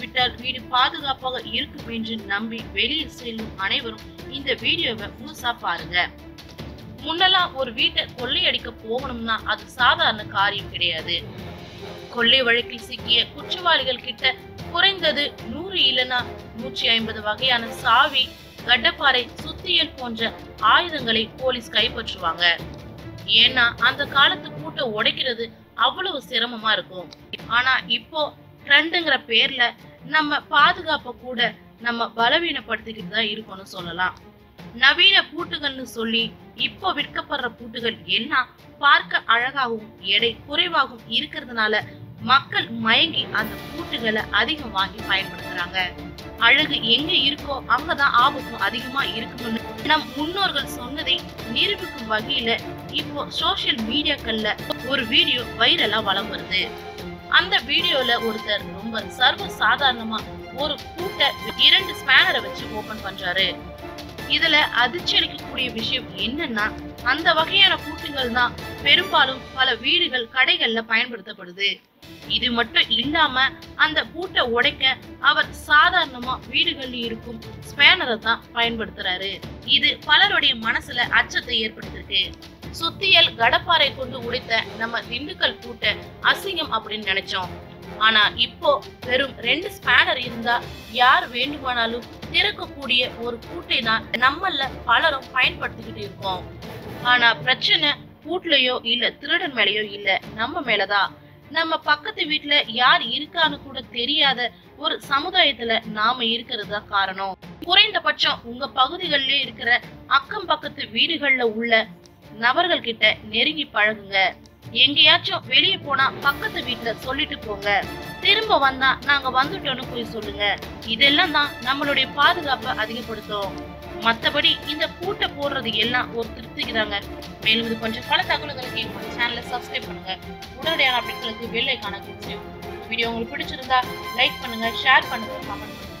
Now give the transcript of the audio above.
பூட்டி வீடு பாதுகாப்பாக இருக்கும் என்று நம்பி வெளியில் செல்லும் அனைவரும் இந்த வீடியோவை முழுசா பாருங்க. முன்னெல்லாம் ஒரு வீட்டை கொள்ளையடிக்க போகணும்னா அது சாதாரண காரியம் கிடையாது. கொள்ளை வழக்கில் சிக்கிய குற்றவாளிகள் கிட்ட குறைந்தது நூறு இல்லைன்னா நூற்றி ஐம்பது வகையான சாவி கட்டப்பாறை சுத்தியல் போன்ற ஆயுதங்களை போலீஸ் கைப்பற்றுவாங்க. ஏன்னா அந்த காலத்து கூட்ட உடைக்கிறது அவ்வளவு சிரமமா இருக்கும். ஆனா இப்போ ட்ரெண்டுங்கிற பேர்ல நம்ம பாதுகாப்பை கூட நம்ம பலவீனப்படுத்திக்கிட்டு தான் இருக்கணும்னு சொல்லலாம். நவீன பூட்டுகள்னு சொல்லி இப்போ விற்கப்படுற பூட்டுகள் எல்லாம் பார்க்க அழகாகவும் எடை குறைவாகவும் இருக்கிறதுனால மக்கள் மயங்கி அந்த பூட்டுகளை அதிகம் வாங்கி பயன்படுத்துறாங்க. அழகு எங்க இருக்கோ அங்கதான் ஆபத்தும் அதிகமா இருக்கும்னு நம் முன்னோர்கள் சொன்னதை நிரூபிக்கும் வகையில இப்போ சோஷியல் மீடியாக்கள்ல ஒரு வீடியோ வைரலா வளம் வருது. அந்த வீடியோல ஒருத்தர் ரொம்ப சர்வ சாதாரணமா ஒரு பூட்டை இரண்டு ஸ்பேனரை வச்சு ஓபன் பண்றாரு. இதுல அதிர்ச்சி அளிக்கக்கூடிய விஷயம் என்னன்னா அந்த வகையான பூட்டுகள் தான் பெரும்பாலும் பல வீடுகள் கடைகள்ல பயன்படுத்தப்படுது. இது மட்டும் இல்லாம அந்த பூட்டை உடைக்க அவர் சாதாரணமா வீடுகள்ல இருக்கும் ஸ்பேனரை தான் பயன்படுத்துறாரு. இது பலருடைய மனசுல அச்சத்தை ஏற்படுத்திருக்கு. சுத்தியல் கடப்பாறை கொண்டு உடைத்த நம்ம திண்டுக்கல் கூட்ட அசிங்கம் அப்படின்னு நினைச்சோம். ஆனா இப்போ வெறும் ரெண்டு ஸ்பேனர் இருந்தா யார் வேண்டுமானாலும் திறக்கக்கூடிய ஒரு கூட்டை தான் நம்மள பலரும் பயன்படுத்திக்கிட்டு இருக்கோம். ஆனா பிரச்சனை பூட்லயோ இல்ல திருடன் மேலயோ இல்ல நம்ம மேலதான் நம்ம பக்கத்து வீட்டுல யார் இருக்கான்னு கூட தெரியாத ஒரு சமுதாயத்துல நாம இருக்கிறது தான் காரணம். குறைந்தபட்சம் உங்க பகுதிகளிலே இருக்கிற அக்கம் பக்கத்து வீடுகள்ல உள்ள நபர்கள் கிட்ட நெருங்கி பழகுங்க. எங்கேயாச்சும் வெளியே போனா பக்கத்து வீட்டுல சொல்லிட்டு போங்க. திரும்ப வந்தா நாங்க வந்துட்டோம்னு போய் சொல்லுங்க. இதெல்லாம் தான் நம்மளுடைய பாதுகாப்பை அதிகப்படுத்தும். மத்தபடி இந்த கூட்ட போடுறது எல்லாம் ஒரு திருப்திக்கு தாங்க மேலும் இது கொஞ்சம் பல தகவல்களுக்கு எங்க சேனலை சப்ஸ்கிரைப் பண்ணுங்க. உடனடியான அப்டேட்களுக்கு வெள்ளை காண வீடியோ உங்களுக்கு பிடிச்சிருந்தா லைக் பண்ணுங்க ஷேர் பண்ணுங்க கமெண்ட் பண்ணுங்க.